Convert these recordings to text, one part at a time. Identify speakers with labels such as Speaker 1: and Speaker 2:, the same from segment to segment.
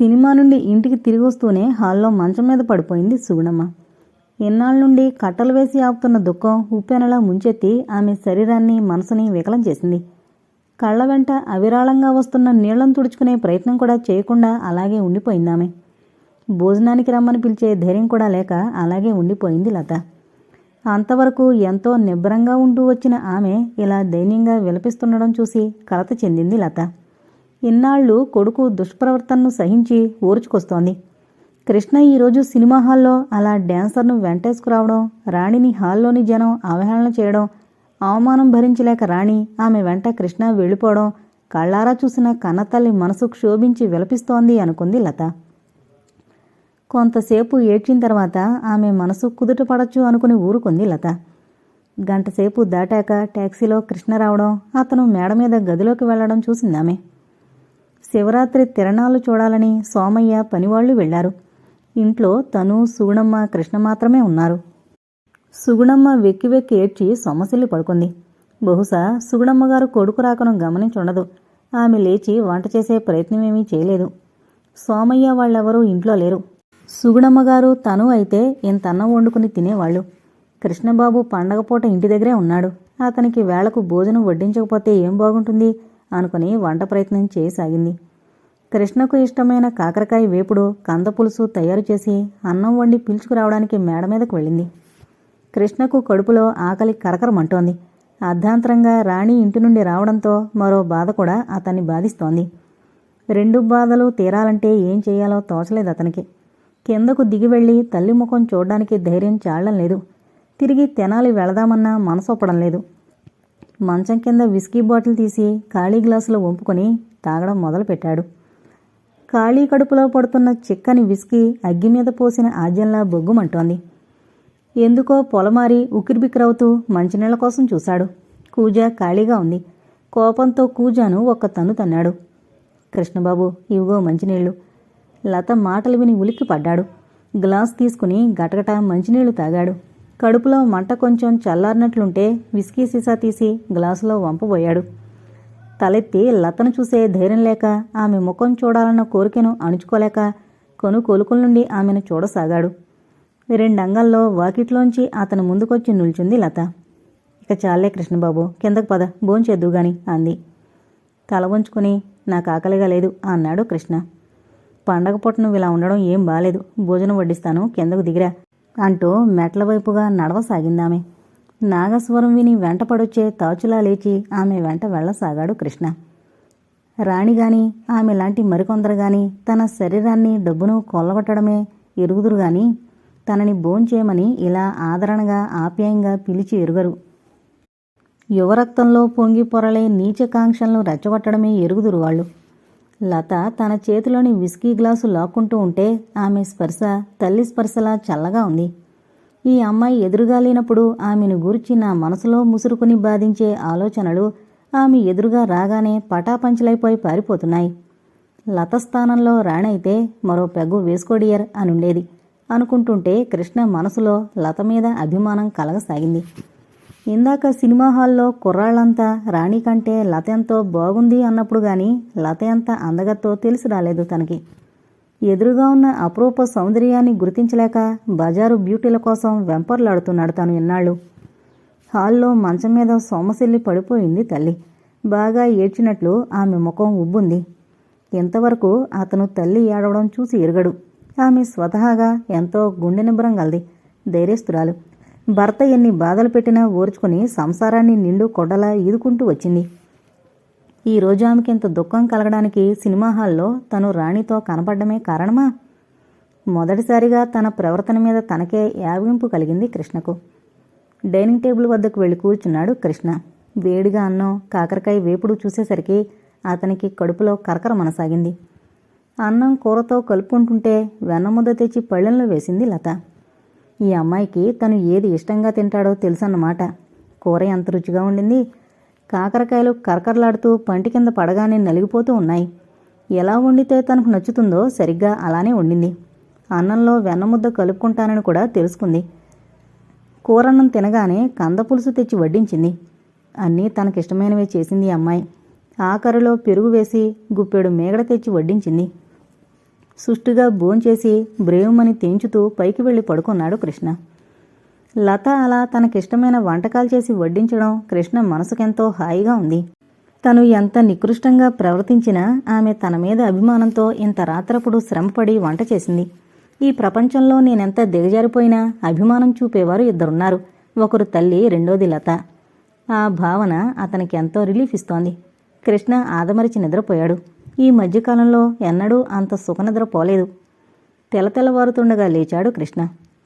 Speaker 1: Cinema నుండి ఇంటికి తిరిగి వస్తూనే హాల్లో మంచం మీద పడిపోయింది సుగుణమ్మ. ఎన్నాళ్ళ నుండి కట్టలు వేసి ఆపుతున్న దుఃఖం ఉప్పెనలా ముంచెత్తి ఆమె శరీరాన్ని మనసుని వికలం చేసింది. కళ్ళ వెంట అవిరాళంగా వస్తున్న నీళ్ళను తుడుచుకునే ప్రయత్నం కూడా చేయకుండా అలాగే ఉండిపోయింది ఆమె. భోజనానికి రమ్మని పిలిచే ధైర్యం కూడా లేక అలాగే ఉండిపోయింది లత. అంతవరకు ఎంతో నిబ్బరంగా ఉంటూ వచ్చిన ఆమె ఇలా దైన్యంగా విలపిస్తుండడం చూసి కలత చెందింది లత. ఇన్నాళ్ళు కొడుకు దుష్ప్రవర్తనను సహించి ఊర్చుకొస్తోంది. కృష్ణ ఈరోజు సినిమా హాల్లో అలా డ్యాన్సర్ను వెంటేసుకురావడం రాణిని హాల్లోని జనం అవహేళన చేయడం అవమానం భరించలేక రాణి ఆమె వెంట కృష్ణ వెళ్ళిపోవడం కళ్ళారా చూసిన కన్నతల్లి మనసు క్షోభించి విలపిస్తోంది అనుకుంది లత. కొంతసేపు ఏడ్చిన తర్వాత ఆమె మనసు కుదుట పడచ్చు అనుకుని ఊరుకుంది లత. గంటసేపు దాటాక ట్యాక్సీలో కృష్ణ రావడం అతను మేడ మీద గదిలోకి వెళ్ళడం చూసిందామె. శివరాత్రి తిరణాలు చూడాలని సోమయ్య పనివాళ్ళు వెళ్ళారు. ఇంట్లో తను సుగుణమ్మ కృష్ణ మాత్రమే ఉన్నారు. సుగుణమ్మ వెక్కి వెక్కి ఏడ్చి సొమ్మసిల్లి పడుకుంది. బహుశా సుగుణమ్మగారు కొడుకు రాకను గమనించుండదు. ఆమె లేచి వంట చేసే ప్రయత్నమేమీ చేయలేదు. సోమయ్య వాళ్ళెవరూ ఇంట్లో లేరు. సుగుణమ్మగారు తను అయితే ఇంత అన్నం వండుకుని తినేవాళ్ళు. కృష్ణబాబు పండగపూట ఇంటి దగ్గరే ఉన్నాడు. అతనికి వేళకు భోజనం వడ్డించకపోతే ఏం బాగుంటుంది? అనుకుని వంట ప్రయత్నం చేయసాగింది కృష్ణకు ఇష్టమైన కాకరకాయ వేపుడు కంద పులుసు తయారు చేసి అన్నం వండి పిలుచుకురావడానికి మేడ మీదకు వెళ్ళింది. కృష్ణకు కడుపులో ఆకలి కరకరమంటోంది. అర్ధాంతరంగా రాణి ఇంటి నుండి రావడంతో మరో బాధ కూడా అతన్ని బాధిస్తోంది. రెండు బాధలు తీరాలంటే ఏం చేయాలో తోచలేదు అతనికి. కిందకు దిగి వెళ్ళి తల్లి ముఖం చూడడానికి ధైర్యం చాలడం లేదు. తిరిగి తెనాలి వెళదామన్నా మనసొప్పడం లేదు. మంచం కింద విస్కీ బాటిల్ తీసి ఖాళీ గ్లాసులో వంపుకొని తాగడం మొదలుపెట్టాడు. ఖాళీ కడుపులో పడుతున్న చిక్కని విస్కీ అగ్గి మీద పోసిన ఆజ్యంలా బొగ్గుమంటోంది. ఎందుకో పొలమారి ఉక్కిరిబిక్కిరవుతూ మంచినీళ్ళ కోసం చూశాడు. కూజా ఖాళీగా ఉంది. కోపంతో కూజాను ఒక్క తన్ను తన్నాడు. కృష్ణబాబు ఇవిగో మంచినీళ్ళు లత మాటలు విని ఉలిక్కి పడ్డాడు గ్లాస్ తీసుకుని గటగట మంచినీళ్ళు తాగాడు. కడుపులో మంట కొంచెం చల్లారినట్లుంటే విస్కీ సీసా తీసి గ్లాసులో వంపబోయాడు. తలెత్తి లతను చూసే ధైర్యం లేక ఆమె ముఖం చూడాలన్న కోరికను అణుచుకోలేక కొను కొలుకుల నుండి ఆమెను చూడసాగాడు. రెండంగల్లో వాకిట్లోంచి అతను ముందుకొచ్చి నిల్చుంది లత. ఇక చాలే కృష్ణబాబు కిందకు పద భోంచేద్దు గాని అంది. తల వంచుకుని నాకు ఆకలిగా లేదు అన్నాడు కృష్ణ. పండగ పూట నువ్వు ఇలా ఉండడం ఏం బాలేదు. భోజనం వడ్డిస్తాను కిందకు దిగిరా. అంటూ మెట్ల వైపుగా నడవసాగిందామె. నాగస్వరం విని వెంట పడొచ్చే తాచులా లేచి ఆమె వెంట వెళ్ళసాగాడు కృష్ణ. రాణిగాని ఆమె లాంటి మరికొందరు గాని తన శరీరాన్ని డబ్బును కొల్లగొట్టడమే ఎరుగుదురు గాని తనని భోంచేయమని ఇలా ఆదరణగా ఆప్యాయంగా పిలిచి ఎరుగరు. యువరక్తంలో పొంగి పొరలే నీచకాంక్షలను రెచ్చగొట్టడమే ఎరుగుదురు వాళ్ళు. లత తన చేతిలోని విస్కీ గ్లాసు లాక్కుంటూ ఉంటే ఆమె స్పర్శ తల్లి స్పర్శలా చల్లగా ఉంది. ఈ అమ్మాయి ఎదురుగా లేనప్పుడు ఆమెను గురించి నా మనసులో ముసురుకుని బాధించే ఆలోచనలు ఆమె ఎదురుగా రాగానే పటాపంచలైపోయి పారిపోతున్నాయి. లత స్థానంలో రాణైతే మరో పెగ్గు వేసుకోడియర్ అనుండేది. అనుకుంటుంటే కృష్ణ మనసులో లత మీద అభిమానం కలగసాగింది. ఇందాక సినిమా హాల్లో కుర్రాళ్ళంతా రాణి కంటే లత ఎంతో బాగుంది అన్నప్పుడు గాని లత ఎంత అందగత్తో తెలిసి రాలేదు తనకి. ఎదురుగా ఉన్న అపరూప సౌందర్యాన్ని గుర్తించలేక బజారు బ్యూటీల కోసం వెంపర్లాడుతున్నాడు తను ఎన్నాళ్ళు హాల్లో మంచం మీద సోమశిల్లి పడిపోయింది తల్లి. బాగా ఏడ్చినట్లు ఆమె ముఖం ఉబ్బుంది. ఇంతవరకు అతను తల్లి ఏడవడం చూసి ఎరగడు. ఆమె స్వతహాగా ఎంతో గుండె నిబ్బరం గలది. ధైర్యస్తురాలు. భర్త ఎన్ని బాధలు పెట్టినా ఓర్చుకుని సంసారాన్ని నిండు కొడలా ఈదుకుంటూ వచ్చింది. ఈ రోజు ఆమెకి ఇంత దుఃఖం కలగడానికి సినిమా హాల్లో తను రాణితో కనపడమే కారణమా? మొదటిసారిగా తన ప్రవర్తన మీద తనకే యావింపు కలిగింది కృష్ణకు. డైనింగ్ టేబుల్ వద్దకు వెళ్ళి కూర్చున్నాడు కృష్ణ. వేడిగా అన్నం కాకరకాయ వేపుడు చూసేసరికి అతనికి కడుపులో కరకర మనసాగింది. అన్నం కూరతో కలుపుకుంటుంటే వెన్నముద్ద తెచ్చి పళ్ళెంలో వేసింది లత. ఈ అమ్మాయికి తను ఏది ఇష్టంగా తింటాడో తెలుసన్నమాట. కూర ఎంత రుచిగా ఉండింది. కాకరకాయలు కరకరలాడుతూ పంటి కింద పడగానే నలిగిపోతూ ఉన్నాయి. ఎలా వండితే తనకు నచ్చుతుందో సరిగ్గా అలానే వండింది. అన్నంలో వెన్నముద్ద కలుపుకుంటానని కూడా తెలుసుకుంది. కూరన్నం తినగానే కంద పులుసు తెచ్చి వడ్డించింది. అన్నీ తనకిష్టమైనవే చేసింది ఈ అమ్మాయి. ఆఖరిలో పెరుగు వేసి గుప్పెడు మేగడ తెచ్చి వడ్డించింది. సుష్టిగా భోంచేసి బ్రేవుమని తెంచుతూ పైకి వెళ్ళి పడుకున్నాడు కృష్ణ. లత అలా తనకిష్టమైన వంటకాలు చేసి వడ్డించడం కృష్ణ మనసుకెంతో హాయిగా ఉంది. తను ఎంత నికృష్టంగా ప్రవర్తించినా ఆమె తన మీద అభిమానంతో ఇంత రాత్రప్పుడు శ్రమపడి వంట చేసింది. ఈ ప్రపంచంలో నేనెంత దిగజారిపోయినా అభిమానం చూపేవారు ఇద్దరున్నారు. ఒకరు తల్లి రెండోది లత. ఆ భావన అతనికి ఎంతో రిలీఫ్ ఇస్తోంది. కృష్ణ ఆదమరిచి నిద్రపోయాడు. ఈ మధ్యకాలంలో ఎన్నడూ అంత సుఖనిద్ర పోలేదు. తెల్లతెల్లవారుతుండగా లేచాడు కృష్ణ.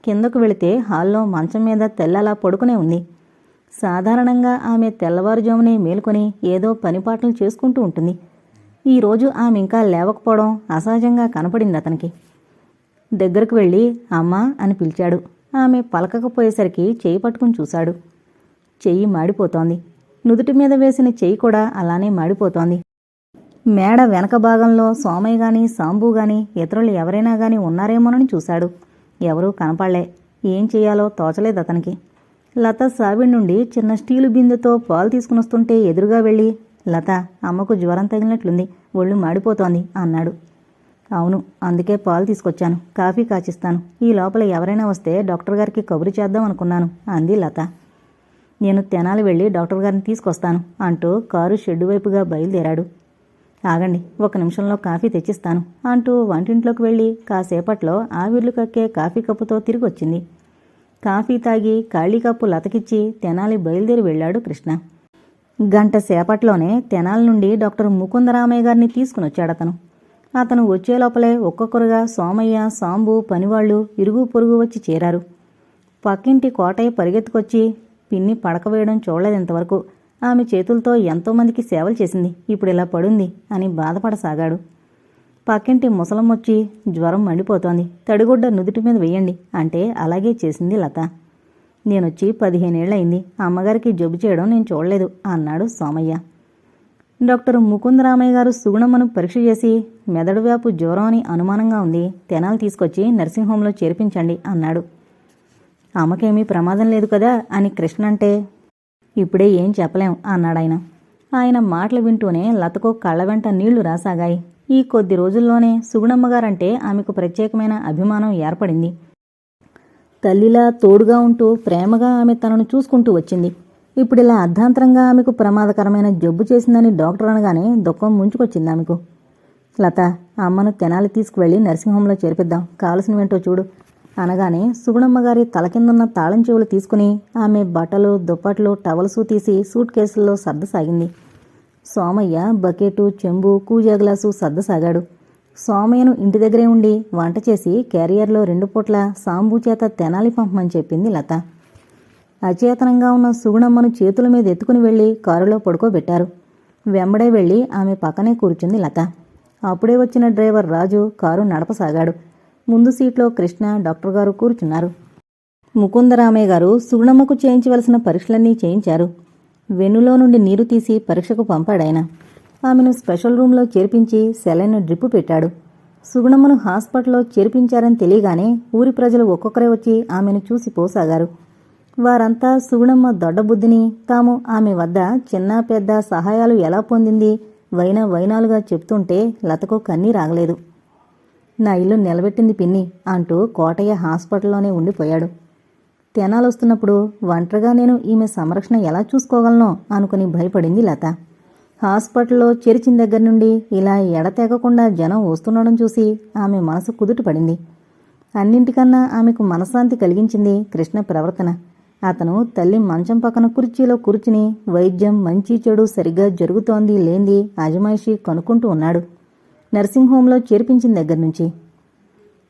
Speaker 1: కిందకు వెళితే హాల్లో మంచం మీద తెల్లలా పడుకునే ఉంది. సాధారణంగా ఆమె తెల్లవారుజామునే మేలుకొని ఏదో పనిపాటలు చేసుకుంటూ ఉంటుంది. ఈరోజు ఆమె ఇంకా లేవకపోవడం అసహజంగా కనపడింది అతనికి. దగ్గరకు వెళ్ళి అమ్మా అని పిలిచాడు. ఆమె పలకకపోయేసరికి చేయి పట్టుకుని చూశాడు. చెయ్యి మాడిపోతోంది. నుదుటి మీద వేసిన చెయ్యి కూడా అలానే మాడిపోతోంది. మేడ వెనక భాగంలో సోమయ్య గాని సాంబు గాని ఇతరులు ఎవరైనా గాని ఉన్నారేమోనని చూశాడు. ఎవరూ కనపడలే. ఏం చేయాలో తోచలేదు అతనికి. లత సావిడి నుండి చిన్న స్టీలు బిందెతో పాలు తీసుకుని వస్తుంటే ఎదురుగా వెళ్ళి లత అమ్మకు జ్వరం తగిలినట్లుంది. ఒళ్ళు మాడిపోతోంది అన్నాడు. అవును అందుకే పాలు తీసుకొచ్చాను. కాఫీ కాచిస్తాను. ఈ లోపల ఎవరైనా వస్తే డాక్టర్ గారికి కబురు చేద్దాం అనుకున్నాను అంది లత. నేను తెనాలి వెళ్ళి డాక్టర్ గారిని తీసుకొస్తాను అంటూ కారు షెడ్డు వైపుగా బయలుదేరాడు. ఆగండి ఒక నిమిషంలో కాఫీ తెచ్చిస్తాను అంటూ వంటింట్లోకి వెళ్ళి కాసేపట్లో ఆవిర్లు కక్కే కాఫీ కప్పుతో తిరిగి వచ్చింది కాఫీ తాగి ఖాళీ కప్పు లతకిచ్చి తెనాలి బయలుదేరి వెళ్ళాడు కృష్ణ. గంట సేపట్లోనే తెనాలి నుండి డాక్టర్ ముకుందరామయ్య గారిని తీసుకుని అతను అతను వచ్చే లోపలే ఒక్కొక్కరుగా సోమయ్య సాంబు పనివాళ్ళు ఇరుగు పొరుగు వచ్చి చేరారు. పక్కింటి కోటయ్య పరిగెత్తుకొచ్చి పిన్ని పడక వేయడం చూడలేదు ఇంతవరకు ఆమె చేతులతో ఎంతోమందికి సేవలు చేసింది. ఇప్పుడు ఇలా పడుంది అని బాధపడసాగాడు. పక్కింటి ముసలం వచ్చి జ్వరం మండిపోతోంది. తడిగుడ్డ నుదుటి మీద వేయండి అంటే అలాగే చేసింది లత. నేనొచ్చి పదిహేనేళ్ళయింది అమ్మగారికి జబ్బు చేయడం నేను చూడలేదు అన్నాడు సోమయ్య. డాక్టర్ ముకుందరామయ్య గారు సుగుణమ్మను పరీక్ష చేసి మెదడు వ్యాపు జ్వరం అని అనుమానంగా ఉంది. తెనాలు తీసుకొచ్చి నర్సింగ్ హోంలో చేర్పించండి అన్నాడు. అమ్మకేమీ ప్రమాదం లేదు కదా అని కృష్ణ అంటే ఇప్పుడే ఏం చెప్పలేం అన్నాడాయన ఆయన. మాటలు వింటూనే లతకు కళ్ళ వెంట నీళ్ళు రాసాగాయి. ఈ కొద్ది రోజుల్లోనే సుగుణమ్మగారంటే ఆమెకు ప్రత్యేకమైన అభిమానం ఏర్పడింది. తల్లిలా తోడుగా ఉంటూ ప్రేమగా ఆమె తనను చూసుకుంటూ వచ్చింది. ఇప్పుడిలా అర్ధాంతరంగా ఆమెకు ప్రమాదకరమైన జబ్బు చేసిందని డాక్టర్ అనగానే దుఃఖం ముంచుకొచ్చింది ఆమెకు. లత అమ్మను తెనాలి తీసుకువెళ్ళి నర్సింగ్ హోంలో చేర్పిద్దాం కావలసినవేంటో చూడు. అనగానే సుగుణమ్మ గారి తల కిందున్న తాళం చెవులు తీసుకుని ఆమె బట్టలు దుప్పట్లు టవల్సు తీసి సూట్ కేసుల్లో సర్దసాగింది సోమయ్య బకెటు చెంబు కూజా గ్లాసు సర్దసాగాడు సోమయ్యను ఇంటి దగ్గరే ఉండి వంట చేసి క్యారియర్లో రెండు పూట్ల సాంబు చేత తెనాలి పంపమని చెప్పింది లత. అచేతనంగా ఉన్న సుగుణమ్మను చేతుల మీద ఎత్తుకుని వెళ్ళి కారులో పడుకోబెట్టారు. వెంబడే వెళ్ళి ఆమె పక్కనే కూర్చుంది లత. అప్పుడే వచ్చిన డ్రైవర్ రాజు కారు నడపసాగాడు. ముందు సీట్లో కృష్ణ డాక్టర్ గారు కూర్చున్నారు. ముకుందరామయ్య గారు సుగుణమ్మకు చేయించవలసిన పరీక్షలన్నీ చేయించారు. వెన్నులో నుండి నీరు తీసి పరీక్షకు పంపాడాయన. ఆమెను స్పెషల్ రూంలో చేర్పించి సెలైన్ డ్రిప్పు పెట్టాడు. సుగుణమ్మను హాస్పిటల్లో చేర్పించారని తెలియగానే ఊరి ప్రజలు ఒక్కొక్కరే వచ్చి ఆమెను చూసి పోసాగారు. వారంతా సుగుణమ్మ దొడ్డబుద్ధిని తాము ఆమె వద్ద చిన్న పెద్ద సహాయాలు ఎలా పొందింది వైన వైనాలుగా చెప్తుంటే లతకు కన్నీ రాగలేదు నా ఇల్లు నిలబెట్టింది పిన్ని అంటూ కోటయ్య హాస్పిటల్లోనే ఉండిపోయాడు. తెనాలొస్తున్నప్పుడు ఒంటరిగా నేను ఈమె సంరక్షణ ఎలా చూసుకోగలనో అనుకుని భయపడింది లత. హాస్పిటల్లో చేర్చిన దగ్గర నుండి ఇలా ఎడతెగకుండా జనం వస్తుండడం చూసి ఆమె మనసు కుదుటపడింది. అన్నింటికన్నా ఆమెకు మనశ్శాంతి కలిగించింది కృష్ణ ప్రవర్తన. అతను తల్లి మంచం పక్కన కుర్చీలో కూర్చుని వైద్యం మంచి చెడు సరిగ్గా జరుగుతోంది లేంది అజమాయిషి కనుక్కుంటూ ఉన్నాడు. నర్సింగ్ హోంలో చేర్పించిన దగ్గర నుంచి.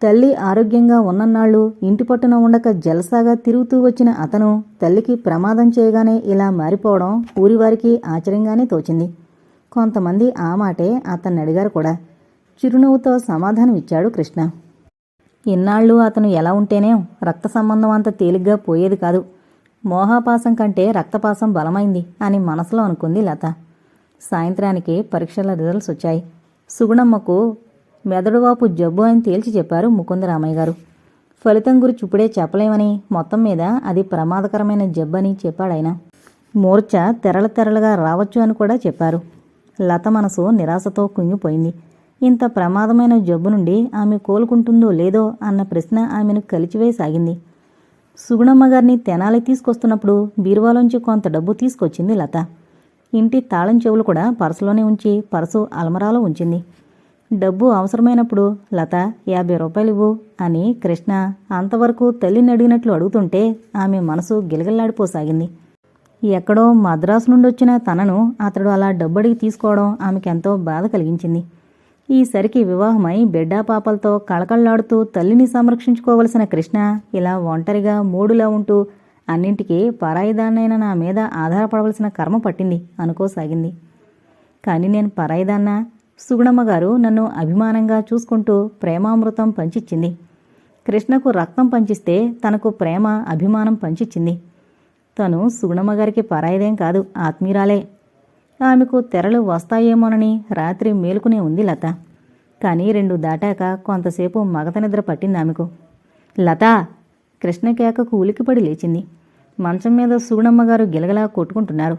Speaker 1: తల్లి ఆరోగ్యంగా ఉన్నన్నాళ్ళు ఇంటి పట్టున ఉండక జలసాగా తిరుగుతూ వచ్చిన అతను తల్లికి ప్రమాదం చేయగానే ఇలా మారిపోవడం ఊరివారికి ఆశ్చర్యంగానే తోచింది. కొంతమంది ఆ మాటే అతన్ని అడిగారు కూడా. చిరునవ్వుతో సమాధానం ఇచ్చాడు కృష్ణ. ఇన్నాళ్ళు అతను ఎలా ఉంటేనే రక్త సంబంధం అంత తేలిగ్గా పోయేది కాదు. మోహాపాసం కంటే రక్తపాసం బలమైంది అని మనసులో అనుకుంది లత. సాయంత్రానికి పరీక్షల రిజల్ట్స్ వచ్చాయి. సుగుణమ్మకు మెదడువాపు జబ్బు అని తేల్చి చెప్పారు ముకుందరామయ్య గారు. ఫలితం గురించి ఇప్పుడే చెప్పలేమని మొత్తం మీద అది ప్రమాదకరమైన జబ్బని చెప్పాడాయన. మూర్ఛ తెరల తెరలుగా రావచ్చు అని కూడా చెప్పారు. లత మనసు నిరాశతో కుంగిపోయింది. ఇంత ప్రమాదమైన జబ్బు నుండి ఆమె కోలుకుంటుందో లేదో అన్న ప్రశ్న ఆమెను కలిచివేయసాగింది. సుగుణమ్మ గారిని తెనాలి తీసుకొస్తున్నప్పుడు బీరువాలోంచి కొంత డబ్బు తీసుకొచ్చింది లత. ఇంటి తాళం చెవులు కూడా పర్సులోనే ఉంచి పర్సు అల్మరాలో ఉంచింది. డబ్బు అవసరమైనప్పుడు లత యాభై రూపాయలు ఇవ్వు అని కృష్ణ అంతవరకు తల్లిని అడిగినట్లు అడుగుతుంటే ఆమె మనసు గిలగిల్లాడిపోసాగింది. ఎక్కడో మద్రాసు నుండి వచ్చిన తనను అతడు అలా డబ్బడిగి తీసుకోవడం ఆమెకెంతో బాధ కలిగించింది. ఈసరికి వివాహమై బిడ్డా పాపలతో కళకళలాడుతూ తల్లిని సంరక్షించుకోవలసిన కృష్ణ ఇలా ఒంటరిగా మూడులా ఉంటూ అన్నింటికీ పరాయిదాన్నైన నా మీద ఆధారపడవలసిన కర్మ పట్టింది అనుకోసాగింది. కానీ నేను పరాయిదాన్న సుగుణమ్మ గారు నన్ను అభిమానంగా చూసుకుంటూ ప్రేమామృతం పంచిచ్చింది. కృష్ణకు రక్తం పంచిస్తే తనకు ప్రేమ అభిమానం పంచిచ్చింది. తను సుగుణమ్మ గారికి పరాయిదేం కాదు ఆత్మీయురాలే. ఆమెకు తెరలు వస్తాయేమోనని రాత్రి మేలుకునే ఉంది లత. కానీ రెండు దాటాక కొంతసేపు మగత నిద్ర పట్టింది ఆమెకు. లత! కృష్ణ కేకకు ఉలికిపడి లేచింది. మంచం మీద సూడమ్మగారు గిలగలా కొట్టుకుంటున్నారు.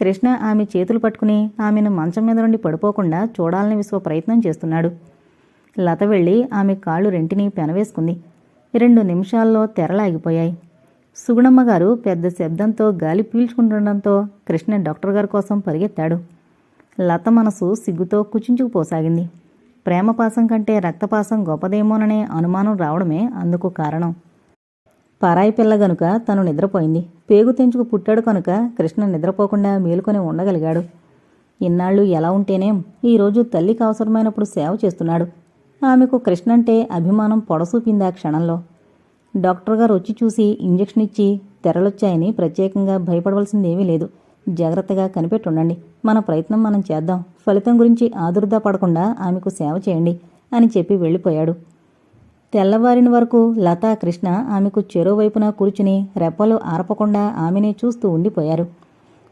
Speaker 1: కృష్ణ ఆమె చేతులు పట్టుకుని ఆమెను మంచం మీద నుండి పడిపోకుండా చూడాలని విశ్వ ప్రయత్నం చేస్తున్నాడు. లత వెళ్ళి ఆమె కాళ్ళు రెంటిని పెనవేసుకుంది. రెండు నిమిషాల్లో తెరలాగిపోయాయి. సుగుణమ్మగారు పెద్ద శబ్దంతో గాలి పీల్చుకుంటుండడంతో కృష్ణ డాక్టర్ గారి కోసం పరిగెత్తాడు. లత మనసు సిగ్గుతో కుచించుకుపోసాగింది ప్రేమపాసం కంటే రక్తపాసం గొప్పదేమోననే అనుమానం రావడమే అందుకు కారణం. పరాయి పిల్ల గనుక తను నిద్రపోయింది. పేగు తెంచుకు పుట్టాడు కనుక కృష్ణ నిద్రపోకుండా మేలుకొని ఉండగలిగాడు. ఇన్నాళ్ళు ఎలా ఉంటేనేం ఈరోజు తల్లికి అవసరమైనప్పుడు సేవ చేస్తున్నాడు. ఆమెకు కృష్ణ అంటే అభిమానం పొడసూపింది ఆ క్షణంలో. డాక్టర్ గారు వచ్చి చూసి ఇంజెక్షన్ ఇచ్చి తెరలొచ్చాయని ప్రత్యేకంగా భయపడవలసిందేమీ లేదు. జాగ్రత్తగా కనిపెట్టుండండి. మన ప్రయత్నం మనం చేద్దాం. ఫలితం గురించి ఆదుర్దా పడకుండా ఆమెకు సేవ చేయండి అని చెప్పి వెళ్ళిపోయాడు. తెల్లవారిన వరకు లతా కృష్ణ ఆమెకు చెరోవైపున కూర్చుని రెప్పలు ఆర్పకుండా ఆమెనే చూస్తూ ఉండిపోయారు.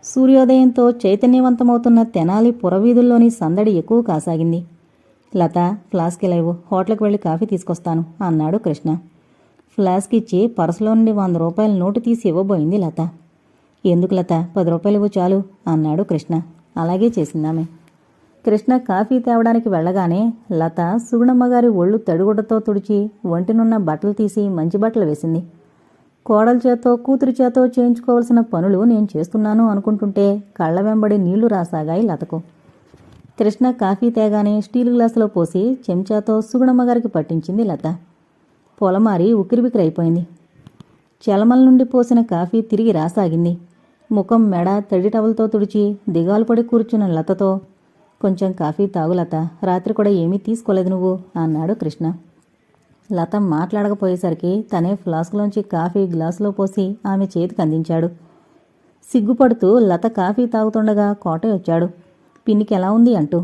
Speaker 1: సూర్యోదయంతో చైతన్యవంతమవుతున్న తెనాలి పురవీధుల్లోని సందడి ఎక్కువ కాసాగింది. లత ఫ్లాస్క్ లేవు హోటల్కి వెళ్ళి కాఫీ తీసుకొస్తాను అన్నాడు కృష్ణ. ఫ్లాస్క్ ఇచ్చి పర్సులో నుండి వంద రూపాయల నోటు తీసి ఇవ్వబోయింది లత. ఎందుకు లత? పది రూపాయలు ఇవ్వు చాలు అన్నాడు కృష్ణ. అలాగే చేసిందామె. కృష్ణ కాఫీ తేవడానికి వెళ్ళగానే లత సుగుణమ్మగారి ఒళ్ళు తడిగుడ్డతో తుడిచి ఒంటినున్న బట్టలు తీసి మంచి బట్టలు వేసింది. కోడల చేతో కూతురి చేతో చేయించుకోవలసిన పనులు నేను చేస్తున్నాను అనుకుంటుంటే కళ్ళ వెంబడి నీళ్ళు రాసాగాయి లతకు. కృష్ణ కాఫీ తేగానే స్టీల్ గ్లాసులో పోసి చెంచాతో సుగుణమ్మగారికి పట్టించింది లత. పొలమారి ఉక్కిరిబిక్కిరైపోయింది. చలమల నుండి పోసిన కాఫీ తిరిగి రాసాగింది. ముఖం మెడ తడి టవల్తో తుడిచి దిగాలు పడి కూర్చున్న లతతో కొంచెం కాఫీ తాగు లత. రాత్రి కూడా ఏమీ తీసుకోలేదు నువ్వు అన్నాడు కృష్ణ. లత మాట్లాడకపోయేసరికి తనే ఫ్లాస్క్లోంచి కాఫీ గ్లాసులో పోసి ఆమె చేతికి అందించాడు. సిగ్గుపడుతూ లత కాఫీ తాగుతుండగా కోటయ్య వచ్చాడు. పిన్నికి ఎలా ఉంది అంటూ.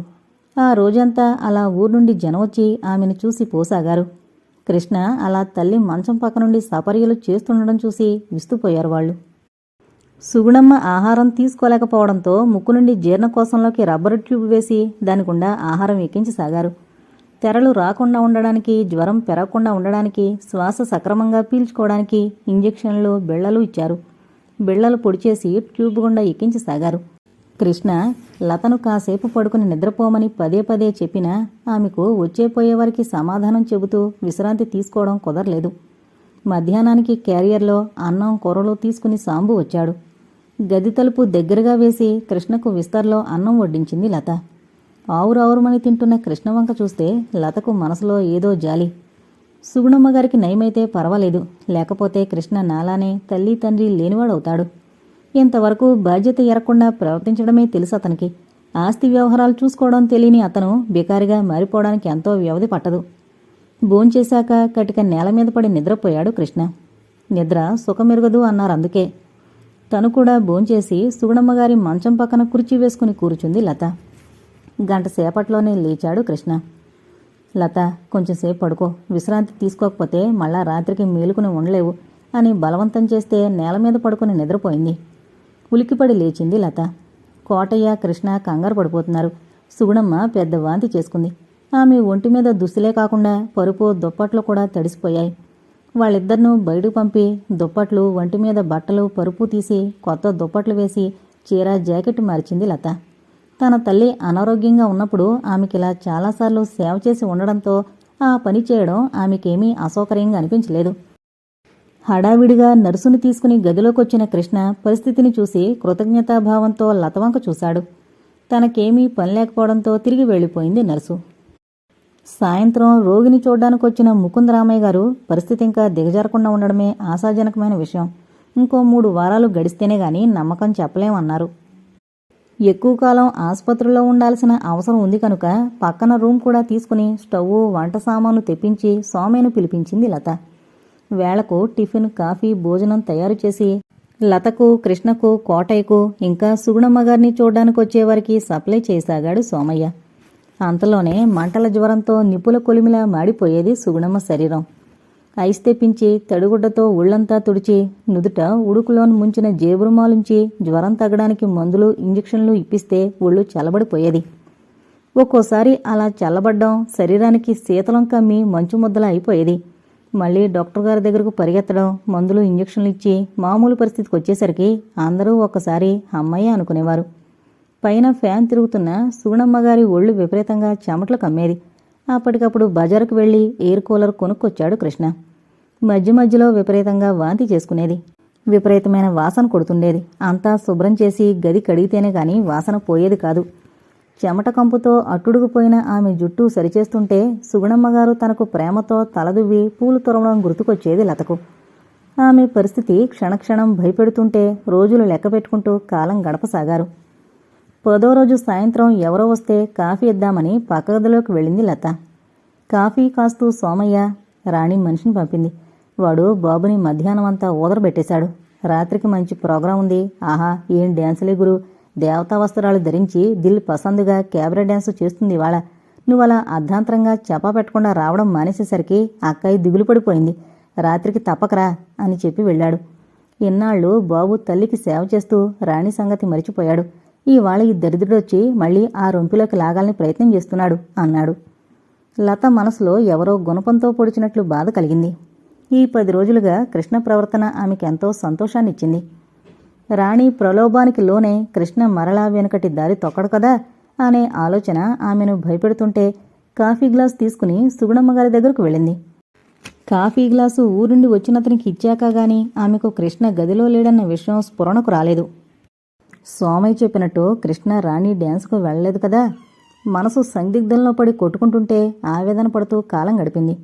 Speaker 1: ఆ రోజంతా అలా ఊరు నుండి జనం వచ్చి ఆమెను చూసి పోసాగారు. కృష్ణ అలా తల్లి మంచం పక్క నుండి సపర్యలు చేస్తుండడం చూసి విస్తుపోయారు వాళ్ళు. సుగుణమ్మ ఆహారం తీసుకోలేకపోవడంతో ముక్కు నుండి జీర్ణకోశంలోకి రబ్బరు ట్యూబ్ వేసి దాని గుండా ఆహారం ఎక్కించసాగారు తెరలు రాకుండా ఉండడానికి జ్వరం పెరగకుండా ఉండడానికి శ్వాస సక్రమంగా పీల్చుకోవడానికి ఇంజెక్షన్లు బిళ్ళలు ఇచ్చారు. బిళ్ళలు పొడిచేసి ట్యూబ్ గుండా ఎక్కించసాగారు కృష్ణ లతను కాసేపు పడుకుని నిద్రపోమని పదే పదే చెప్పినా ఆమెకు వచ్చేపోయేవారికి సమాధానం చెబుతూ విశ్రాంతి తీసుకోవడం కుదరలేదు. మధ్యాహ్నానికి క్యారియర్లో అన్నం కూరలు తీసుకుని సాంబు వచ్చాడు. గది తలుపు దగ్గరగా వేసి కృష్ణకు విస్తర్లో అన్నం వడ్డించింది లత. ఆవురావురమని తింటున్న కృష్ణవంక చూస్తే లతకు మనసులో ఏదో జాలి. సుగుణమ్మ గారికి నయమైతే పర్వాలేదు. లేకపోతే కృష్ణ నాలానే తల్లి తండ్రి లేనివాడవుతాడు. ఇంతవరకు బాధ్యత ఎరకుండా ప్రవర్తించడమే తెలుసు అతనికి. ఆస్తి వ్యవహారాలు చూసుకోవడం తెలియని అతను బికారిగా మారిపోవడానికి ఎంతో వ్యవధి పట్టదు. భోంచేశాక కటిక నేల మీద పడి నిద్రపోయాడు కృష్ణ. నిద్ర సుఖమెరుగదు అన్నారు అందుకే. తను కూడా భోంచేసి సుగుణమ్మగారి మంచం పక్కన కుర్చీ వేసుకుని కూర్చుంది లత. గంట సేపట్లోనే లేచాడు కృష్ణ. లత కొంచెంసేపు పడుకో. విశ్రాంతి తీసుకోకపోతే మళ్ళా రాత్రికి మేలుకుని ఉండలేవు అని బలవంతం చేస్తే నేల మీద పడుకుని నిద్రపోయింది. ఉలికిపడి లేచింది లత. కోటయ్య కృష్ణ కంగారు పడిపోతున్నారు. సుగుణమ్మ పెద్ద వాంతి చేసుకుంది. ఆమె ఒంటి మీద దుస్తులే కాకుండా పరుపు దుప్పట్లు కూడా తడిసిపోయాయి. వాళ్ళిద్దరినూ బయటకు పంపి దుప్పట్లు వంటి మీద బట్టలు పరుపు తీసి కొత్త దుప్పట్లు వేసి చీర జాకెట్ మార్చింది లత. తన తల్లి అనారోగ్యంగా ఉన్నప్పుడు ఆమెకిలా చాలాసార్లు సేవ చేసి ఉండడంతో ఆ పని చేయడం ఆమెకేమీ అసౌకర్యంగా అనిపించలేదు. హడావిడిగా నర్సును తీసుకుని గదిలోకొచ్చిన కృష్ణ పరిస్థితిని చూసి కృతజ్ఞతాభావంతో లతవంక చూశాడు. తనకేమీ పని లేకపోవడంతో తిరిగి వెళ్ళిపోయింది నర్సు. సాయంత్రం రోగిని చూడ్డానికి వచ్చిన ముకుందరామయ్య గారు పరిస్థితి ఇంకా దిగజారకుండా ఉండడమే ఆశాజనకమైన విషయం. ఇంకో మూడు వారాలు గడిస్తేనే గాని నమ్మకం చెప్పలేమన్నారు. ఎక్కువ కాలం ఆసుపత్రిలో ఉండాల్సిన అవసరం ఉంది కనుక పక్కన రూమ్ కూడా తీసుకుని స్టవ్ వంట సామాను తెప్పించి సోమయ్యను పిలిపించింది లత. వేళకు టిఫిన్ కాఫీ భోజనం తయారు చేసి లతకు కృష్ణకు కోటయ్యకు ఇంకా సుగుణమ్మ గారిని చూడ్డానికి వచ్చేవారికి సప్లై చేసాగాడు సోమయ్య అంతలోనే మంటల జ్వరంతో నిపుల కొలిమిలా మాడిపోయేది సుగుణమ్మ శరీరం. ఐస్ తెప్పించి తడిగుడ్డతో ఒళ్ళంతా తుడిచి నుదుట ఉడుకులోని ముంచిన జేబురుమాలుంచి జ్వరం తగ్గడానికి మందులు ఇంజెక్షన్లు ఇప్పిస్తే ఒళ్ళు చల్లబడిపోయేది. ఒక్కోసారి అలా చల్లబడ్డం శరీరానికి శీతలం కమ్మి మంచు ముద్దలా అయిపోయేది. మళ్ళీ డాక్టర్ గారి దగ్గరకు పరిగెత్తడం మందులు ఇంజెక్షన్లు ఇచ్చి మామూలు పరిస్థితికి వచ్చేసరికి అందరూ ఒక్కసారి అమ్మయ్య అనుకునేవారు. పైన ఫ్యాన్ తిరుగుతున్న సుగుణమ్మగారి ఒళ్ళు విపరీతంగా చెమటలు కమ్మేది. అప్పటికప్పుడు బజారుకు వెళ్ళి ఎయిర్ కూలర్ కొనుక్కొచ్చాడు కృష్ణ. మధ్య మధ్యలో విపరీతంగా వాంతి చేసుకునేది. విపరీతమైన వాసన కొడుతుండేది. అంతా శుభ్రం చేసి గది కడిగితేనే గాని వాసన పోయేది కాదు. చెమట కంపుతో అట్టుడుగుపోయిన ఆమె జుట్టు సరిచేస్తుంటే సుగుణమ్మగారు తనకు ప్రేమతో తలదువ్వి పూలు తొరవడం గుర్తుకొచ్చేది లతకు. ఆమె పరిస్థితి క్షణక్షణం భయపెడుతుంటే రోజులు లెక్క పెట్టుకుంటూ కాలం గడపసాగారు. పదో రోజు సాయంత్రం ఎవరో వస్తే కాఫీ ఇద్దామని పక్క గదిలోకి వెళ్ళింది లత. కాఫీ కాస్తూ సోమయ్య రాణి మనిషిని పంపింది. వాడు బాబుని మధ్యాహ్నం అంతా ఊదరబెట్టేశాడు. రాత్రికి మంచి ప్రోగ్రాం ఉంది. ఆహా ఏం డ్యాన్సులే గురు. దేవతా వస్త్రాలు ధరించి దిల్ పసందుగా క్యాబరే డ్యాన్స్ చేస్తుంది ఇవాళ. నువ్వు అలా అర్ధాంతరంగా చెప్పా పెట్టకుండా రావడం మానేసేసరికి అక్కయ్య దిగులు పడిపోయింది. రాత్రికి తప్పకరా అని చెప్పి వెళ్ళాడు. ఇన్నాళ్ళు బాబు తల్లికి సేవ చేస్తూ రాణి సంగతి మరిచిపోయాడు. ఇవాళ ఈ దరిద్రుడొచ్చి మళ్ళీ ఆ రొంపిలోకి లాగాలని ప్రయత్నం చేస్తున్నాడు అన్నాడు. లత మనసులో ఎవరో గుణపంతో పొడిచినట్లు బాధ కలిగింది. ఈ పది రోజులుగా కృష్ణ ప్రవర్తన ఆమెకెంతో సంతోషాన్నిచ్చింది. రాణి ప్రలోభానికి లోనే కృష్ణ మరలా వెనుకటి దారి తొక్కడు కదా అనే ఆలోచన ఆమెను భయపెడుతుంటే కాఫీ గ్లాస్ తీసుకుని సుగుణమ్మగారి దగ్గరకు వెళ్ళింది. కాఫీ గ్లాసు ఊరుండి వచ్చినతనికి ఇచ్చాక గాని ఆమెకు కృష్ణ గదిలో లేడన్న విషయం స్ఫురణకు రాలేదు. సోమయ్య చెప్పినట్టు కృష్ణ రాణి డ్యాన్స్కు వెళ్ళలేదు కదా? మనసు సందిగ్ధంలో పడి కొట్టుకుంటుంటే ఆవేదన పడుతూ కాలం గడిపింది.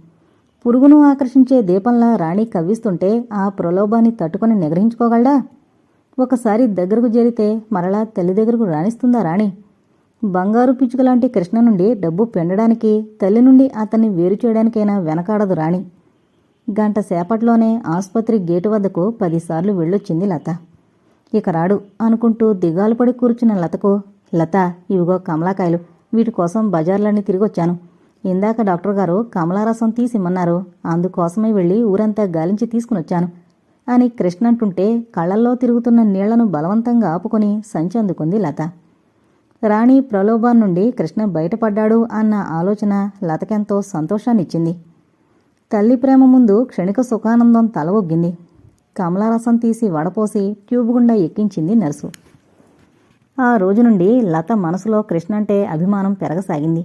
Speaker 1: పురుగును ఆకర్షించే దీపంలా రాణి కవ్విస్తుంటే ఆ ప్రలోభాన్ని తట్టుకొని నిగ్రహించుకోగలడా? ఒకసారి దగ్గరకు చేరితే మరలా తల్లి దగ్గరకు రాణిస్తుందా రాణి? బంగారు పిచ్చుక లాంటి కృష్ణ నుండి డబ్బు పెండడానికి తల్లి నుండి అతన్ని వేరు చేయడానికైనా వెనకాడదు రాణి. గంట సేపట్లోనే ఆసుపత్రి గేటు వద్దకు పదిసార్లు వెళ్ళొచ్చింది లత. ఇక రాడు అనుకుంటూ దిగాలు పడి కూర్చున్న లతకు లత ఇవిగో కమలాకాయలు వీటి కోసం బజార్లన్నీ తిరిగొచ్చాను. ఇందాక డాక్టర్ గారు కమలారసం తీసిమ్మన్నారు. అందుకోసమే వెళ్ళి ఊరంతా గాలించి తీసుకునొచ్చాను అని కృష్ణ అంటుంటే కళ్ళల్లో తిరుగుతున్న నీళ్ళను బలవంతంగా ఆపుకొని సంచి అందుకుంది లత. రాణి ప్రలోభాన్ నుండి కృష్ణ బయటపడ్డాడు అన్న ఆలోచన లతకెంతో సంతోషాన్నిచ్చింది. తల్లి ప్రేమ ముందు క్షణిక సుఖానందం తలవొగ్గింది. కమలారసం తీసి వడపోసి ట్యూబ్ గుండా ఎక్కించింది నర్సు. ఆ రోజు నుండి లత మనసులో కృష్ణ అంటే అభిమానం పెరగసాగింది.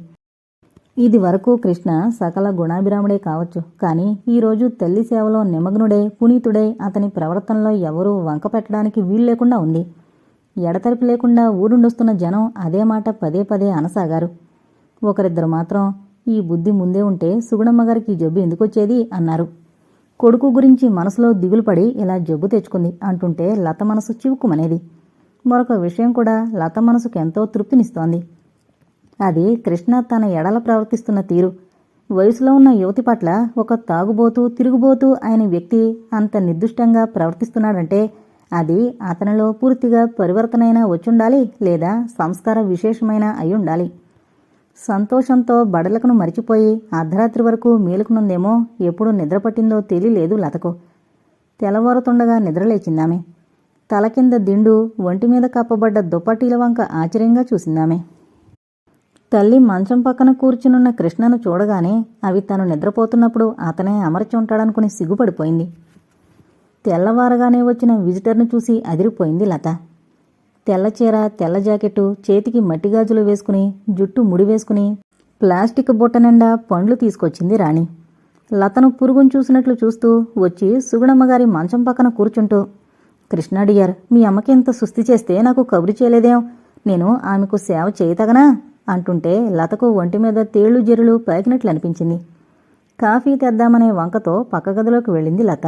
Speaker 1: ఇది వరకు కృష్ణ సకల గుణాభిరాముడే కావచ్చు కానీ ఈరోజు తల్లి సేవలో నిమగ్నుడే పునీతుడే అతని ప్రవర్తనలో ఎవరూ వంక పెట్టడానికి వీలు లేకుండా ఉంది. ఎడతెరిపి లేకుండా ఊరుండొస్తున్న జనం అదే మాట పదే పదే అనసాగారు. ఒకరిద్దరు మాత్రం ఈ బుద్ధి ముందే ఉంటే సుగుణమ్మగారికి జబ్బు ఎందుకొచ్చేది? అన్నారు. కొడుకు గురించి మనసులో దిగులుపడి ఇలా జబ్బు తెచ్చుకుంది అంటుంటే లత మనసు చివుకుమనేది మరొక విషయం కూడా లత మనసుకు ఎంతో తృప్తినిస్తోంది. అది కృష్ణ తన ఎడల ప్రవర్తిస్తున్న తీరు. వయసులో ఉన్న యువతి పట్ల ఒక తాగుబోతూ తిరుగుబోతూ అయిన వ్యక్తి అంత నిర్దుష్టంగా ప్రవర్తిస్తున్నాడంటే అది అతనిలో పూర్తిగా పరివర్తనైనా వచ్చుండాలి లేదా సంస్కార విశేషమైన అయి ఉండాలి సంతోషంతో బడలకును మరిచిపోయి అర్ధరాత్రి వరకు మేలుకునుందేమో ఎప్పుడు నిద్రపట్టిందో తెలియలేదు లతకు. తెల్లవారుతుండగా నిద్రలేచిందామె. తల కింద దిండు ఒంటి మీద కప్పబడ్డ దుప్పటీల వంక ఆశ్చర్యంగా చూసిందామె. తల్లి మంచం పక్కన కూర్చునున్న కృష్ణను చూడగానే అవి తను నిద్రపోతున్నప్పుడు అతనే అమర్చి ఉంటాడనుకుని సిగ్గుపడిపోయింది. తెల్లవారగానే వచ్చిన విజిటర్ను చూసి అదిరిపోయింది లత. తెల్లచీర తెల్ల జాకెట్టు చేతికి మట్టి గాజులు వేసుకుని జుట్టు ముడి వేసుకుని ప్లాస్టిక్ బుట్ట నిండా పండ్లు తీసుకొచ్చింది రాణి. లతను పురుగును చూసినట్లు చూస్తూ వచ్చి సుగుణమ్మగారి మంచం పక్కన కూర్చుంటూ కృష్ణాడియార్ మీ అమ్మకి ఇంత సుస్థి చేస్తే నాకు కబురు చేయలేదేం? నేను ఆమెకు సేవ చేయతగనా? అంటుంటే లతకు ఒంటి మీద తేళ్ళు జెరులు పాకినట్లు అనిపించింది. కాఫీ తెద్దామనే వంకతో పక్క గదిలోకి వెళ్ళింది లత.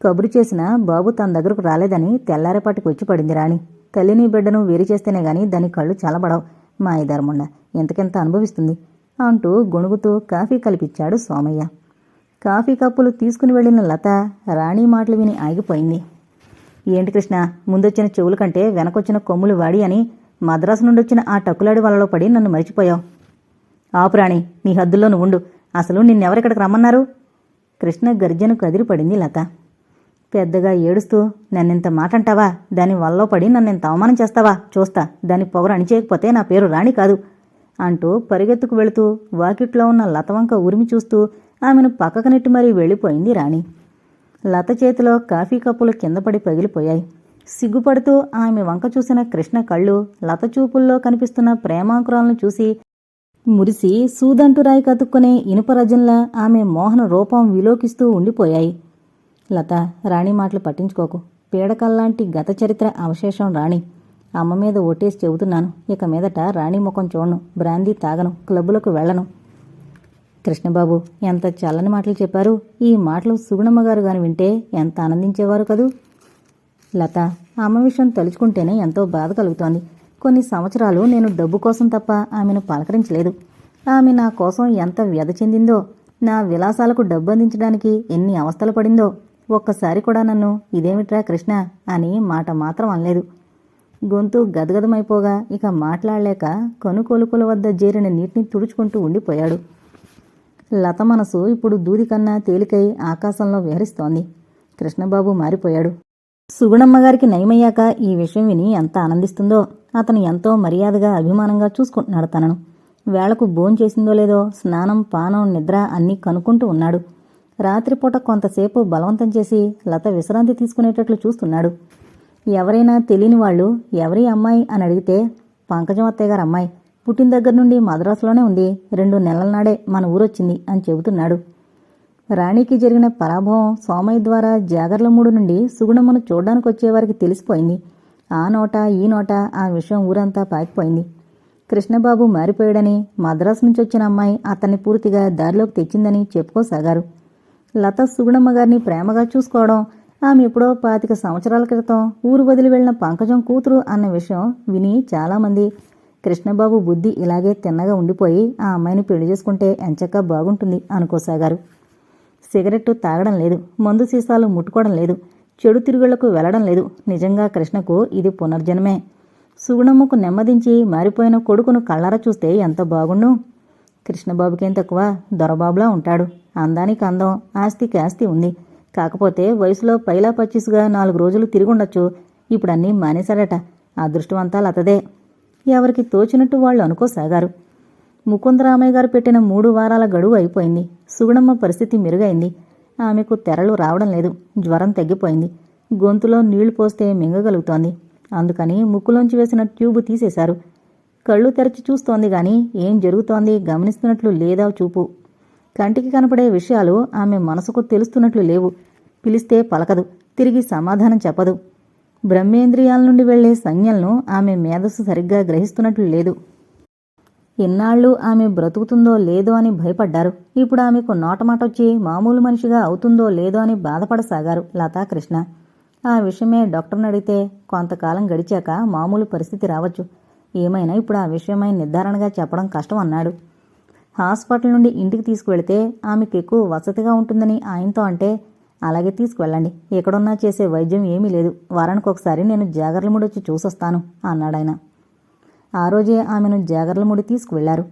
Speaker 1: కబురు చేసిన బాబు తన దగ్గరకు రాలేదని తెల్లారేపాటికి వచ్చి పడింది రాణి. తల్లిని బిడ్డను వేరు చేస్తేనే గాని దాని కళ్ళు చల్లబడవు మా ఇదారముండ ఎంతకెంత అనుభవిస్తుంది అంటూ గొణుగుతూ కాఫీ కలిపిచ్చాడు సోమయ్య. కాఫీ కప్పులు తీసుకుని వెళ్ళిన లత రాణి మాటలు విని ఆగిపోయింది. ఏంటి కృష్ణ ముందొచ్చిన చెవుల కంటే వెనకొచ్చిన కొమ్ములు వాడి అని మద్రాసు నుండి వచ్చిన ఆ టక్కులాడి వలలో పడి నన్ను మరిచిపోయావు. ఆపురాణి నీ హద్దుల్లో ఉండు అసలు నిన్నెవరిక్కడికి రమ్మన్నారు? కృష్ణ గర్జను కదిరిపడింది లత. పెద్దగా ఏడుస్తూ నన్నింత మాట అంటావా దాని వల్లో పడి నన్నింత అవమానం చేస్తావా? చూస్తా దాని పొగరు అణిచేయకపోతే నా పేరు రాణి కాదు. అంటూ పరిగెత్తుకు వెళుతూ వాకిట్లో ఉన్న లతవంక ఉరిమి చూస్తూ ఆమెను పక్కకు నెట్టి మరీ వెళ్ళిపోయింది రాణి. లత చేతిలో కాఫీ కప్పులు కింద పడి పగిలిపోయాయి. సిగ్గుపడుతూ ఆమె వంక చూసిన కృష్ణ కళ్ళు లత చూపుల్లో కనిపిస్తున్న ప్రేమాంకురాలను చూసి మురిసి సూదంటురాయి కతుక్కునే ఇనుపరజంలా ఆమె మోహన రూపం విలోకిస్తూ ఉండిపోయాయి. లత రాణి మాటలు పట్టించుకోకు. పీడకల్లాంటి గత చరిత్ర అవశేషం రాణి. అమ్మ మీద ఓటేసి చెబుతున్నాను. ఇక మీదట రాణి ముఖం చూడను. బ్రాందీ తాగను. క్లబ్బులకు వెళ్ళను. కృష్ణబాబు ఎంత చల్లని మాటలు చెప్పారు. ఈ మాటలు సుగుణమ్మగారు గాని వింటే ఎంత ఆనందించేవారు కదూ? లత అమ్మ విషయం తలుచుకుంటేనే ఎంతో బాధ కలుగుతోంది. కొన్ని సంవత్సరాలు నేను డబ్బు కోసం తప్ప ఆమెను పలకరించలేదు. ఆమె నా కోసం ఎంత వ్యధ చెందిందో నా విలాసాలకు డబ్బు అందించడానికి ఎన్ని అవస్థలు పడిందో ఒక్కసారి కూడా నన్ను ఇదేమిట్రా కృష్ణ అని మాట మాత్రం అనలేదు. గొంతు గదగదమైపోగా ఇక మాట్లాడలేక కనుకొలుకుల వద్ద చేరిన నీటిని తుడుచుకుంటూ ఉండిపోయాడు. లత మనసు ఇప్పుడు దూది కన్నా తేలికై ఆకాశంలో విహరిస్తోంది. కృష్ణబాబు మారిపోయాడు. సుగుణమ్మగారికి నయమయ్యాక ఈ విషయం విని ఎంత ఆనందిస్తుందో అతను ఎంతో మర్యాదగా అభిమానంగా చూసుకుంటున్నాడు తనను. వేళకు భోంచేసిందో లేదో స్నానం పానం నిద్ర అన్నీ కనుక్కుంటూ ఉన్నాడు. రాత్రిపూట కొంతసేపు బలవంతం చేసి లత విశ్రాంతి తీసుకునేటట్లు చూస్తున్నాడు. ఎవరైనా తెలియని వాళ్ళు ఎవరి అమ్మాయి? అని అడిగితే పంకజం అత్తయ్య గారు అమ్మాయి. పుట్టిన దగ్గర నుండి మద్రాసులోనే ఉంది. రెండు నెలల నాడే మన ఊరొచ్చింది అని చెబుతున్నాడు. రాణికి జరిగిన పరాభవం సోమయ్య ద్వారా జాగర్లమూడు నుండి సుగుణమ్మను చూడ్డానికి వచ్చేవారికి తెలిసిపోయింది. ఆ నోట ఈ నోట ఆ విషయం ఊరంతా పాకిపోయింది. కృష్ణబాబు మారిపోయాడని మద్రాసు నుంచి వచ్చిన అమ్మాయి అతన్ని పూర్తిగా దారిలోకి తెచ్చిందని చెప్పుకోసాగారు. లత సుగుణమ్మ గారిని ప్రేమగా చూసుకోవడం ఆమె ఎప్పుడో పాతిక సంవత్సరాల క్రితం ఊరు వదిలి వెళ్ళిన పంకజం కూతురు అన్న విషయం విని చాలామంది కృష్ణబాబు బుద్ధి ఇలాగే తిన్నగా ఉండిపోయి ఆ అమ్మాయిని పెళ్ళి చేసుకుంటే ఎంచక్కా బాగుంటుంది అనుకోసాగారు. సిగరెట్టు తాగడం లేదు మందు సీసాలు ముట్టుకోవడం లేదు చెడు తిరుగుళ్ళకు వెళ్ళడం లేదు. నిజంగా కృష్ణకు ఇది పునర్జన్మే. సుగుణమ్మకు నెమ్మదించి మారిపోయిన కొడుకును కళ్ళారా చూస్తే ఎంత బాగుండు? కృష్ణబాబుకేం తక్కువ? దొరబాబులా ఉంటాడు. అందానికి అందం ఆస్తికి ఆస్తి ఉంది. కాకపోతే వయసులో పైలా పచ్చిసుగా నాలుగు రోజులు తిరుగుండొచ్చు. ఇప్పుడు అన్నీ మానేశాడట అదృష్టవంతా లతదే ఎవరికి తోచినట్టు వాళ్ళు అనుకోసాగారు. ముకుందరామయ్య గారు పెట్టిన మూడు వారాల గడువు అయిపోయింది. సుగుణమ్మ పరిస్థితి మెరుగైంది. ఆమెకు తెరలు రావడం లేదు. జ్వరం తగ్గిపోయింది. గొంతులో నీళ్ళు పోస్తే మింగగలుగుతోంది. అందుకని ముక్కులోంచి వేసిన ట్యూబు తీసేశారు. కళ్ళు తెరచి చూస్తోంది గాని ఏం జరుగుతోంది గమనిస్తున్నట్లు లేదా చూపు. కంటికి కనపడే విషయాలు ఆమె మనసుకు తెలుస్తున్నట్లు లేవు. పిలిస్తే పలకదు తిరిగి సమాధానం చెప్పదు. బ్రహ్మేంద్రియాల నుండి వెళ్ళే సంజ్ఞలను ఆమె మేధస్సు సరిగ్గా గ్రహిస్తున్నట్లు లేదు. ఇన్నాళ్ళు ఆమె బ్రతుకుతుందో లేదో అని భయపడ్డారు. ఇప్పుడు ఆమెకు నోటమాటొచ్చి మామూలు మనిషిగా అవుతుందో లేదో అని బాధపడసాగారు లతా కృష్ణ ఆ విషయమే డాక్టర్ని అడిగితే కొంతకాలం గడిచాక మామూలు పరిస్థితి రావచ్చు. ఏమైనా ఇప్పుడు ఆ విషయమై నిర్ధారణగా చెప్పడం కష్టం అన్నాడు. హాస్పిటల్ నుండి ఇంటికి తీసుకువెళితే ఆమెకు ఎక్కువ వసతిగా ఉంటుందని ఆయనతో అంటే అలాగే తీసుకువెళ్ళండి. ఎక్కడున్నా చేసే వైద్యం ఏమీ లేదు. వారానికి ఒకసారి నేను జాగర్లముడొచ్చి చూసొస్తాను అన్నాడాయన ఆ రోజే ఆమెను జాగర్లముడి తీసుకువెళ్ళారు.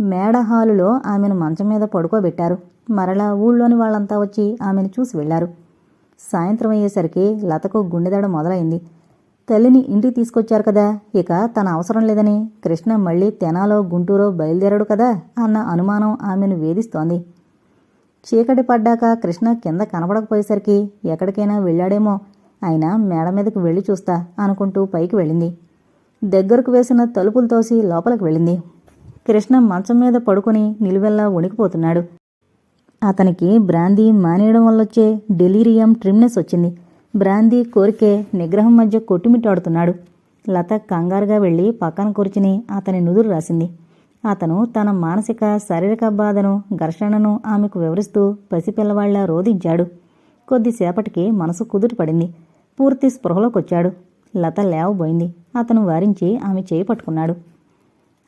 Speaker 1: మేడ హాలులో ఆమెను మంచం మీద పడుకోబెట్టారు. మరలా ఊళ్ళోని వాళ్ళంతా వచ్చి ఆమెను చూసి వెళ్ళారు. సాయంత్రం అయ్యేసరికి లతకు గుండెదడ మొదలైంది. తల్లిని ఇంటికి తీసుకొచ్చారు కదా. ఇక తన అవసరం లేదని కృష్ణ మళ్ళీ తెనాలో గుంటూరో బయలుదేరాడు కదా అన్న అనుమానం ఆమెను వేధిస్తోంది. చీకటి పడ్డాక కృష్ణ కింద కనబడకపోయేసరికి ఎక్కడికైనా వెళ్ళాడేమో. అయినా మేడ మీదకి వెళ్ళి చూస్తా అనుకుంటూ పైకి వెళ్ళింది. దగ్గరకు వేసిన తలుపులు తోసి లోపలికి వెళ్ళింది. కృష్ణ మంచం మీద పడుకుని నిలువెల్లా వణికిపోతున్నాడు. అతనికి బ్రాందీ మానేయడం వల్లొచ్చే డెలీరియం ట్రిమ్నెస్ వచ్చింది. బ్రాందీ కోరికే నిగ్రహం మధ్య కొట్టుమిట్టాడుతున్నాడు. లత కంగారుగా వెళ్ళి పక్కన కూర్చుని అతని నుదురు రాసింది. అతను తన మానసిక శారీరక బాధను ఘర్షణను ఆమెకు వివరిస్తూ పసిపిల్లవాళ్ళా రోధించాడు. కొద్దిసేపటికి మనసు కుదుట పడింది. పూర్తి స్పృహలోకొచ్చాడు. లత లేవబోయింది. అతను వారించి ఆమె చేయి పట్టుకున్నాడు.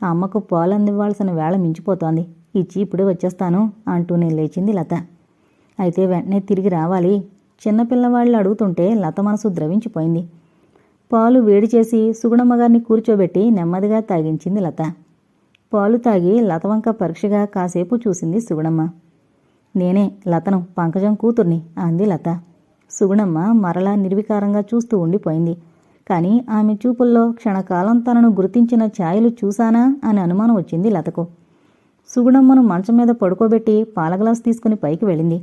Speaker 1: ఆ అమ్మకు పాలందివ్వాల్సిన వేళ మించిపోతోంది. ఇచ్చి ఇప్పుడే వచ్చేస్తాను అంటూనే లేచింది లత. అయితే వెంటనే తిరిగి రావాలి. చిన్నపిల్లవాళ్ళు అడుగుతుంటే లత మనసు ద్రవించిపోయింది. పాలు వేడి చేసి సుగుణమ్మగారిని కూర్చోబెట్టి నెమ్మదిగా తాగించింది లత. పాలు తాగి లతవంక పరీక్షగా కాసేపు చూసింది సుగుణమ్మ. నేనే లతను పంకజం కూతుర్ని అంది లత. సుగుణమ్మ మరలా నిర్వికారంగా చూస్తూ ఉండిపోయింది. కానీ ఆమె చూపుల్లో క్షణకాలం తనను గుర్తించిన ఛాయలు చూశానా అని అనుమానం వచ్చింది లతకు. సుగుణమ్మను మంచం మీద పడుకోబెట్టి పాల గ్లాస్ తీసుకుని పైకి వెళ్ళింది.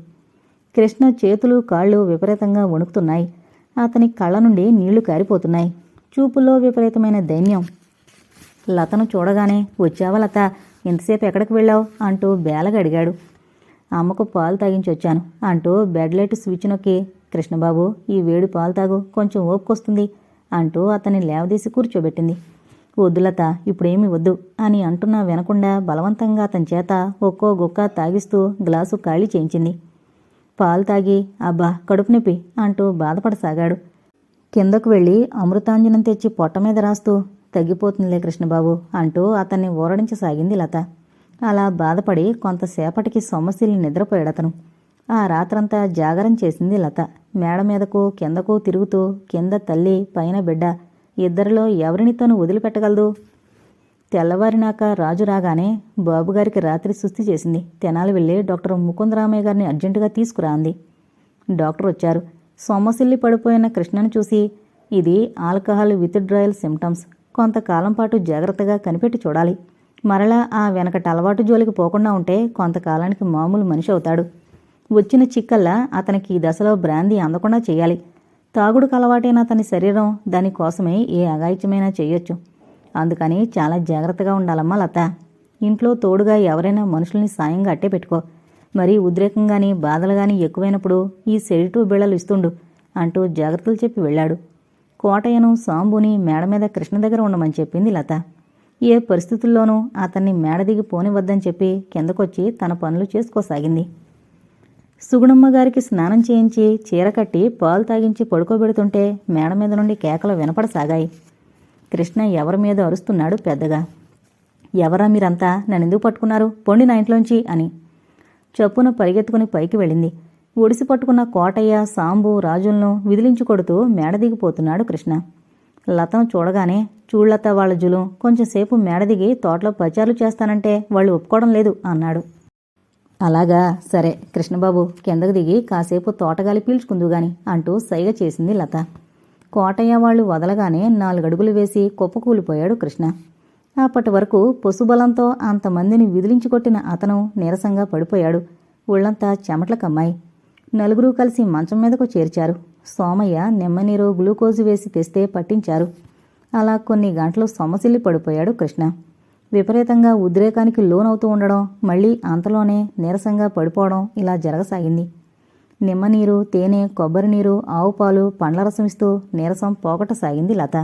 Speaker 1: కృష్ణ చేతులు కాళ్ళు విపరీతంగా వణుకుతున్నాయి. అతని కళ్ళ నుండి నీళ్ళు కారిపోతున్నాయి. చూపుల్లో విపరీతమైన దైన్యం. లతను చూడగానే వచ్చావా లత? ఇంతసేపు ఎక్కడికి వెళ్ళావు? అంటూ బేలగా అడిగాడు. అమ్మకు పాలు తాగించి వచ్చాను అంటూ బెడ్ లైట్ స్విచ్ నొక్కి కృష్ణబాబు ఈ వేడి పాలు తాగు కొంచెం ఓపుకొస్తుంది అంటూ అతన్ని లేవదీసి కూర్చోబెట్టింది. వద్దు లత ఇప్పుడేమీ వద్దు అని అంటున్నా వినకుండా బలవంతంగా అతని చేత ఒక్కో గుక్క తాగిస్తూ గ్లాసు ఖాళీ చేయించింది. పాలు తాగి అబ్బా కడుపు నొప్పి అంటూ బాధపడసాగాడు. కిందకు వెళ్ళి అమృతాంజనం తెచ్చి పొట్ట మీద రాస్తూ తగ్గిపోతుందిలే కృష్ణబాబు అంటూ అతన్ని ఊరడించసాగింది లత. అలా బాధపడి కొంతసేపటికి సొమ్మసిల్లి నిద్రపోయాడతను ఆ రాత్రంతా జాగరం చేసింది లత. మేడ మీదకు కిందకు తిరుగుతూ కింద తల్లి పైన బిడ్డ ఇద్దరిలో ఎవరిని తను వదిలిపెట్టగలదు? తెల్లవారినాక రాజు రాగానే బాబుగారికి రాత్రి సుస్థి చేసింది. తెనాలి వెళ్ళి డాక్టర్ ముకుందరామయ్య గారిని అర్జెంటుగా తీసుకురా అంది డాక్టర్ వచ్చారు. సొమ్మసిల్లి పడిపోయిన కృష్ణను చూసి ఇది ఆల్కహాల్ విత్డ్రాయల్ సిమ్టమ్స్ కొంతకాలం పాటు జాగ్రత్తగా కనిపెట్టి చూడాలి. మరలా ఆ వెనకటి అలవాటు జోలికి పోకుండా ఉంటే కొంతకాలానికి మామూలు మనిషి అవుతాడు. వచ్చిన చిక్కల్లా అతనికి ఈ దశలో బ్రాందీ అందకుండా చేయాలి. తాగుడుకు అలవాటైన అతని శరీరం దానికోసమే ఏ అగాయిత్యమైనా చేయొచ్చు. అందుకని చాలా జాగ్రత్తగా ఉండాలమ్మా లత. ఇంట్లో తోడుగా ఎవరైనా మనుషుల్ని సాయంగా అట్టే పెట్టుకో. మరీ ఉద్రేకం గాని బాధలు గాని ఎక్కువైనప్పుడు ఈ సెడిటు బిళ్ళలు ఇస్తుండు అంటూ జాగ్రత్తలు చెప్పి వెళ్ళాడు. కోటయ్యను సాంబుని మేడ మీద కృష్ణ దగ్గర ఉండమని చెప్పింది లత. ఏ పరిస్థితుల్లోనూ అతన్ని మేడ దిగి పోనివద్దని చెప్పి కిందకొచ్చి తన పనులు చేసుకోసాగింది. సుగుణమ్మ గారికి స్నానం చేయించి చీర కట్టి పాలు తాగించి పడుకోబెడుతుంటే మేడ మీద నుండి కేకలు వినపడసాగాయి. కృష్ణ ఎవరి మీద అరుస్తున్నాడు పెద్దగా. ఎవరా మీరంతా? నన్ను ఎందుకు పట్టుకున్నారు? పొండి నా ఇంట్లోంచి అని. చప్పున పరిగెత్తుకుని పైకి వెళ్ళింది. ఒడిసి పట్టుకున్న కోటయ్య సాంబు రాజులను విదిలించి కొడుతూ మేడ దిగిపోతున్నాడు కృష్ణ. లతను చూడగానే చూళ్ళత వాళ్ళ జులు కొంచెంసేపు మేడ దిగి తోటలో పచారులు చేస్తానంటే వాళ్ళు ఒప్పుకోవడం లేదు అన్నాడు. అలాగా? సరే కృష్ణబాబు కిందకు దిగి కాసేపు తోటగాలి పీల్చుకుందుగాని అంటూ సైగ చేసింది లత. కోటయ్య వాళ్ళు వదలగానే నాలుగడుగులు వేసి కుప్పకూలిపోయాడు కృష్ణ. అప్పటి వరకు పొసుబలంతో అంతమందిని విదిలించుకొట్టిన అతను నీరసంగా పడిపోయాడు. ఒళ్ళంతా చెమట్ల కమ్మాయి. నలుగురు కలిసి మంచం మీదకు చేర్చారు. సోమయ్య నిమ్మనీరు గ్లూకోజు వేసి తెస్తే పట్టించారు. అలా కొన్ని గంటలు సొమ్మసిల్లి పడిపోయాడు కృష్ణ. విపరీతంగా ఉద్రేకానికి లోనవుతూ ఉండడం మళ్ళీ అంతలోనే నీరసంగా పడిపోవడం ఇలా జరగసాగింది. నిమ్మనీరు తేనె కొబ్బరి నీరు ఆవు పాలు పండ్ల రసం ఇస్తూ నీరసం పోగొట్టసాగింది లత.